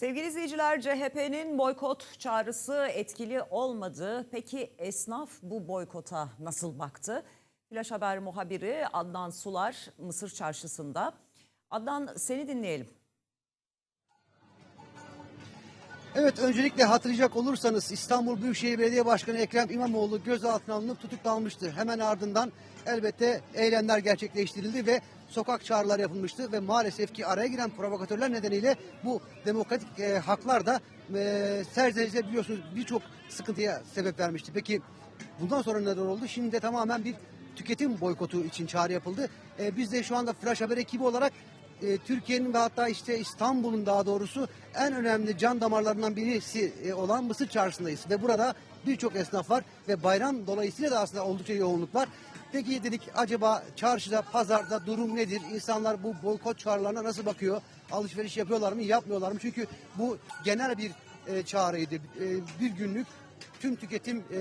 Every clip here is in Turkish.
Sevgili izleyiciler CHP'nin boykot çağrısı etkili olmadı. Peki esnaf bu boykota nasıl baktı? Flash Haber muhabiri Adnan Sular Mısır Çarşısı'nda. Adnan seni dinleyelim. Evet öncelikle hatırlayacak olursanız İstanbul Büyükşehir Belediye Başkanı Ekrem İmamoğlu gözaltına alınıp tutuklanmıştı. Hemen ardından elbette eylemler gerçekleştirildi ve sokak çağrıları yapılmıştı ve maalesef ki araya giren provokatörler nedeniyle bu demokratik e, haklar da e, serzenize biliyorsunuz birçok sıkıntıya sebep vermişti. Peki bundan sonra neler oldu? Şimdi de tamamen bir tüketim boykotu için çağrı yapıldı. E, biz de şu anda Flash Haber ekibi olarak e, Türkiye'nin ve hatta işte İstanbul'un daha doğrusu en önemli can damarlarından birisi e, olan Mısır Çarşısı'ndayız. Ve burada birçok esnaf var ve bayram dolayısıyla da aslında oldukça yoğunluk var. Peki dedik acaba çarşıda, pazarda durum nedir? İnsanlar bu boykot çağrılarına nasıl bakıyor? Alışveriş yapıyorlar mı, yapmıyorlar mı? Çünkü bu genel bir e, çağrıydı. E, bir günlük tüm tüketim e,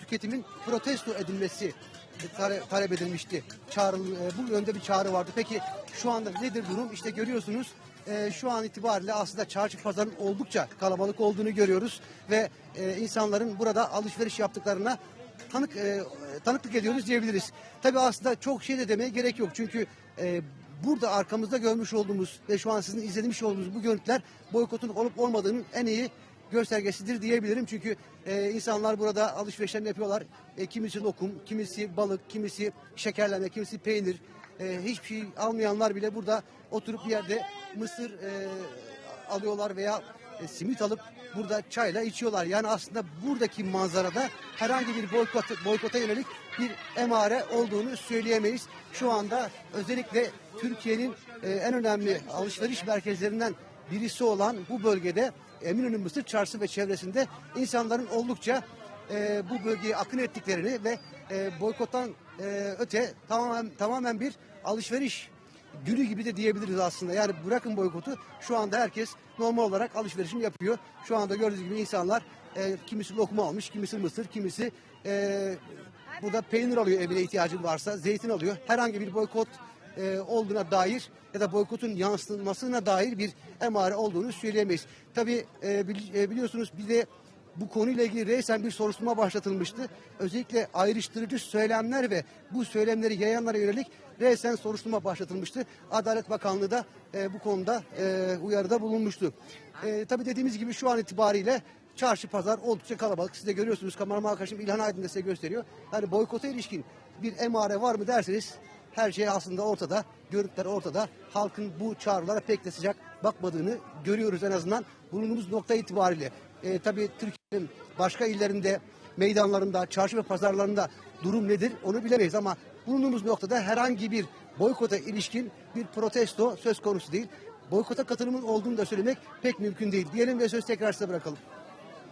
tüketimin protesto edilmesi tale- talep edilmişti. Çağrı, e, bu yönde bir çağrı vardı. Peki şu anda nedir durum? İşte görüyorsunuz e, şu an itibariyle aslında çarşı pazarın oldukça kalabalık olduğunu görüyoruz ve e, insanların burada alışveriş yaptıklarına tanık tanıklık ediyoruz diyebiliriz. Tabii aslında çok şey de demeye gerek yok. Çünkü burada arkamızda görmüş olduğumuz ve şu an sizin izlemiş olduğunuz bu görüntüler boykotun olup olmadığının en iyi göstergesidir diyebilirim. Çünkü e, insanlar burada alışverişlerini yapıyorlar. E, kimisi lokum, kimisi balık, kimisi şekerleme, kimisi peynir. E, hiçbir şey almayanlar bile burada oturup bir yerde mısır e, alıyorlar veya e, simit alıp burada çayla içiyorlar. Yani aslında buradaki manzarada herhangi bir boykot, boykota yönelik bir emare olduğunu söyleyemeyiz. Şu anda özellikle Türkiye'nin e, en önemli alışveriş merkezlerinden birisi olan bu bölgede Eminönü Mısır Çarşısı ve çevresinde insanların oldukça e, bu bölgeye akın ettiklerini ve e, boykottan e, öte tamamen tamamen bir alışveriş günü gibi de diyebiliriz aslında. Yani bırakın boykotu şu anda herkes normal olarak alışverişini yapıyor. Şu anda gördüğünüz gibi insanlar e, kimisi lokma almış, kimisi mısır, kimisi e, burada peynir alıyor evine ihtiyacı varsa, zeytin alıyor. Herhangi bir boykot e, olduğuna dair ya da boykotun yansıtılmasına dair bir emare olduğunu söyleyemeyiz. Tabii e, e, biliyorsunuz bir de bu konuyla ilgili reysen bir soruşturma başlatılmıştı. Özellikle ayrıştırıcı söylemler ve bu söylemleri yayanlara yönelik reysen soruşturma başlatılmıştı. Adalet Bakanlığı da e, bu konuda e, uyarıda bulunmuştu. E, tabii dediğimiz gibi şu an itibariyle çarşı pazar oldukça kalabalık. Siz de görüyorsunuz kameraman arkadaşım İlhan Aydın da size gösteriyor. Hani boykota ilişkin bir emare var mı derseniz her şey aslında ortada. Görüntüler ortada. Halkın bu çağrılara pek de sıcak bakmadığını görüyoruz en azından bulunduğumuz nokta itibariyle. E, tabii Türkiye'nin başka illerinde, meydanlarında, çarşı ve pazarlarında durum nedir onu bilemeyiz ama bulunduğumuz noktada herhangi bir boykota ilişkin bir protesto söz konusu değil. Boykota katılımın olduğunu da söylemek pek mümkün değil. Diyelim ve söz tekrar size bırakalım.